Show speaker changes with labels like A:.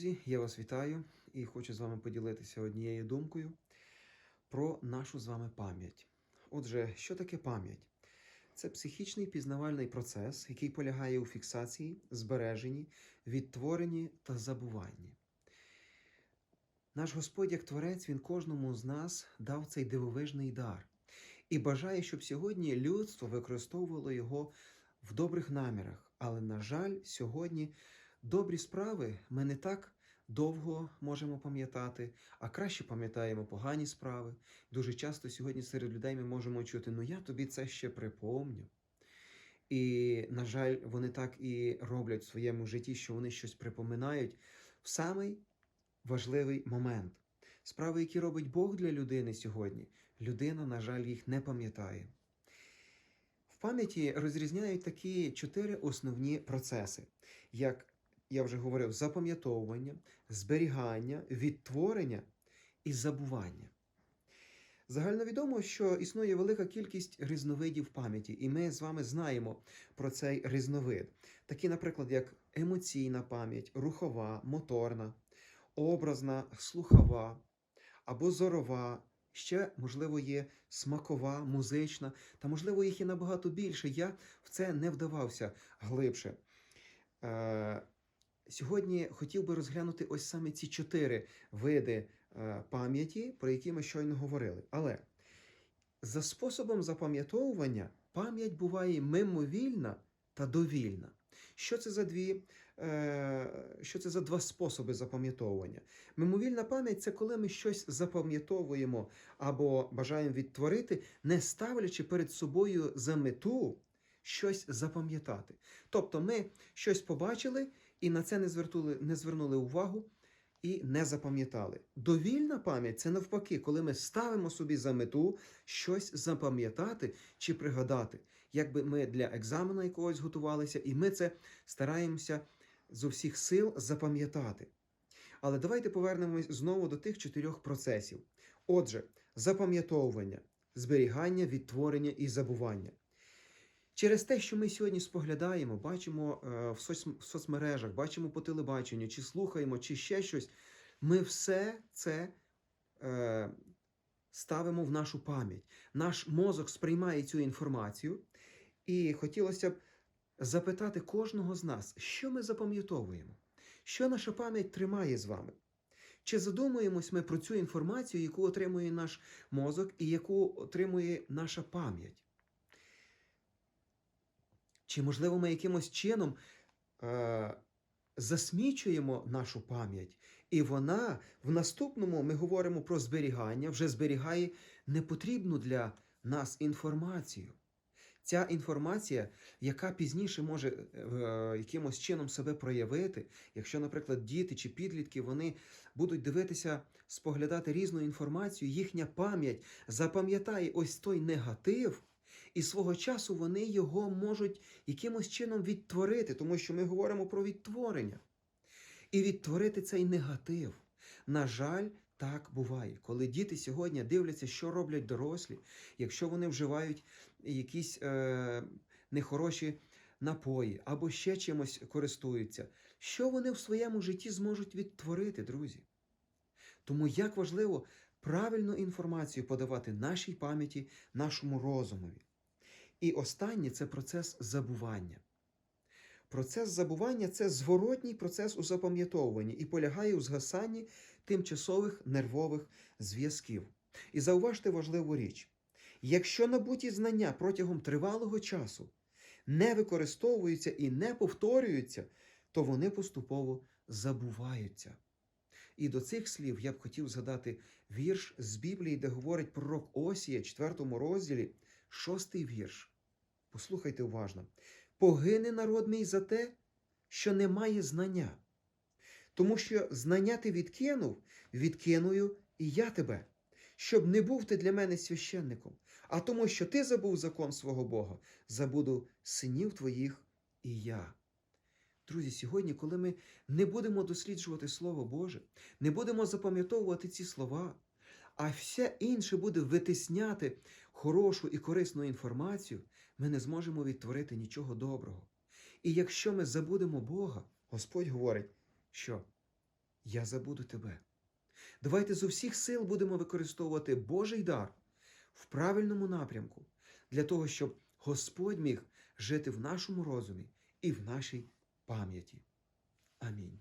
A: друзі! Я вас вітаю і хочу з вами поділитися однією думкою про нашу з вами пам'ять. Отже, що таке пам'ять? Це психічний пізнавальний процес, який полягає у фіксації, збереженні, відтворенні та забуванні. Наш Господь, як Творець, Він кожному з нас дав цей дивовижний дар і бажає, щоб сьогодні людство використовувало його в добрих намірах. Але, на жаль, сьогодні добрі справи ми не так довго можемо пам'ятати, а краще пам'ятаємо погані справи. Дуже часто сьогодні серед людей ми можемо чути: ну я тобі це ще припомню. І, на жаль, вони так і роблять в своєму житті, що вони щось припоминають в самий важливий момент. Справи, які робить Бог для людини сьогодні, людина, на жаль, їх не пам'ятає. В пам'яті розрізняють такі чотири основні процеси, як я вже говорив, запам'ятовування, зберігання, відтворення і забування. Загальновідомо, що існує велика кількість різновидів пам'яті, і ми з вами знаємо про цей різновид. Такі, наприклад, як емоційна пам'ять, рухова, моторна, образна, слухова або зорова. Ще, можливо, є смакова, музична, та, можливо, їх є набагато більше. Я в це не вдавався глибше. Сьогодні хотів би розглянути ось саме ці чотири види е, пам'яті, про які ми щойно говорили. Але за способом запам'ятовування пам'ять буває мимовільна та довільна. Що це за дві, е, що це за два способи запам'ятовування? Мимовільна пам'ять це коли ми щось запам'ятовуємо або бажаємо відтворити, не ставлячи перед собою за мету щось запам'ятати. Тобто ми щось побачили і на це не звернули, не звернули увагу і не запам'ятали. Довільна пам'ять це навпаки, коли ми ставимо собі за мету щось запам'ятати чи пригадати, якби ми для екзамену якогось готувалися, і ми це стараємося з усіх сил запам'ятати. Але давайте повернемось знову до тих чотирьох процесів. Отже, запам'ятовування, зберігання, відтворення і забування. Через те, що ми сьогодні споглядаємо, бачимо е, в, соц... в соцмережах, бачимо по телебаченню, чи слухаємо, чи ще щось, ми все це е, ставимо в нашу пам'ять. Наш мозок сприймає цю інформацію, і хотілося б запитати кожного з нас, що ми запам'ятовуємо, що наша пам'ять тримає з вами. Чи задумуємось ми про цю інформацію, яку отримує наш мозок і яку отримує наша пам'ять? Чи, можливо, ми якимось чином е, засмічуємо нашу пам'ять, і вона в наступному ми говоримо про зберігання, вже зберігає непотрібну для нас інформацію. Ця інформація, яка пізніше може е, якимось чином себе проявити, якщо, наприклад, діти чи підлітки вони будуть дивитися, споглядати різну інформацію, їхня пам'ять запам'ятає ось той негатив, і свого часу вони його можуть якимось чином відтворити, тому що ми говоримо про відтворення. І відтворити цей негатив. На жаль, так буває, коли діти сьогодні дивляться, що роблять дорослі, якщо вони вживають якісь е, нехороші напої або ще чимось користуються, що вони в своєму житті зможуть відтворити, друзі? Тому як важливо правильну інформацію подавати нашій пам'яті, нашому розумові. І останнє це процес забування. Процес забування це зворотній процес у запам'ятовуванні і полягає у згасанні тимчасових нервових зв'язків. І зауважте важливу річ: якщо набуті знання протягом тривалого часу не використовуються і не повторюються, то вони поступово забуваються. І до цих слів я б хотів згадати вірш з Біблії, де говорить пророк Осія, 4 розділі, шостий вірш. Послухайте уважно. Погине народ мій за те, що немає знання. Тому що знання ти відкинув, відкиную і я тебе, щоб не був ти для мене священником, а тому, що ти забув закон свого Бога, забуду синів твоїх і я. Друзі, сьогодні, коли ми не будемо досліджувати Слово Боже, не будемо запам'ятовувати ці слова, а все інше буде витисняти хорошу і корисну інформацію, ми не зможемо відтворити нічого доброго. І якщо ми забудемо Бога, Господь говорить, що я забуду тебе. Давайте з усіх сил будемо використовувати Божий дар в правильному напрямку для того, щоб Господь міг жити в нашому розумі і в нашій пам'яті. Амінь.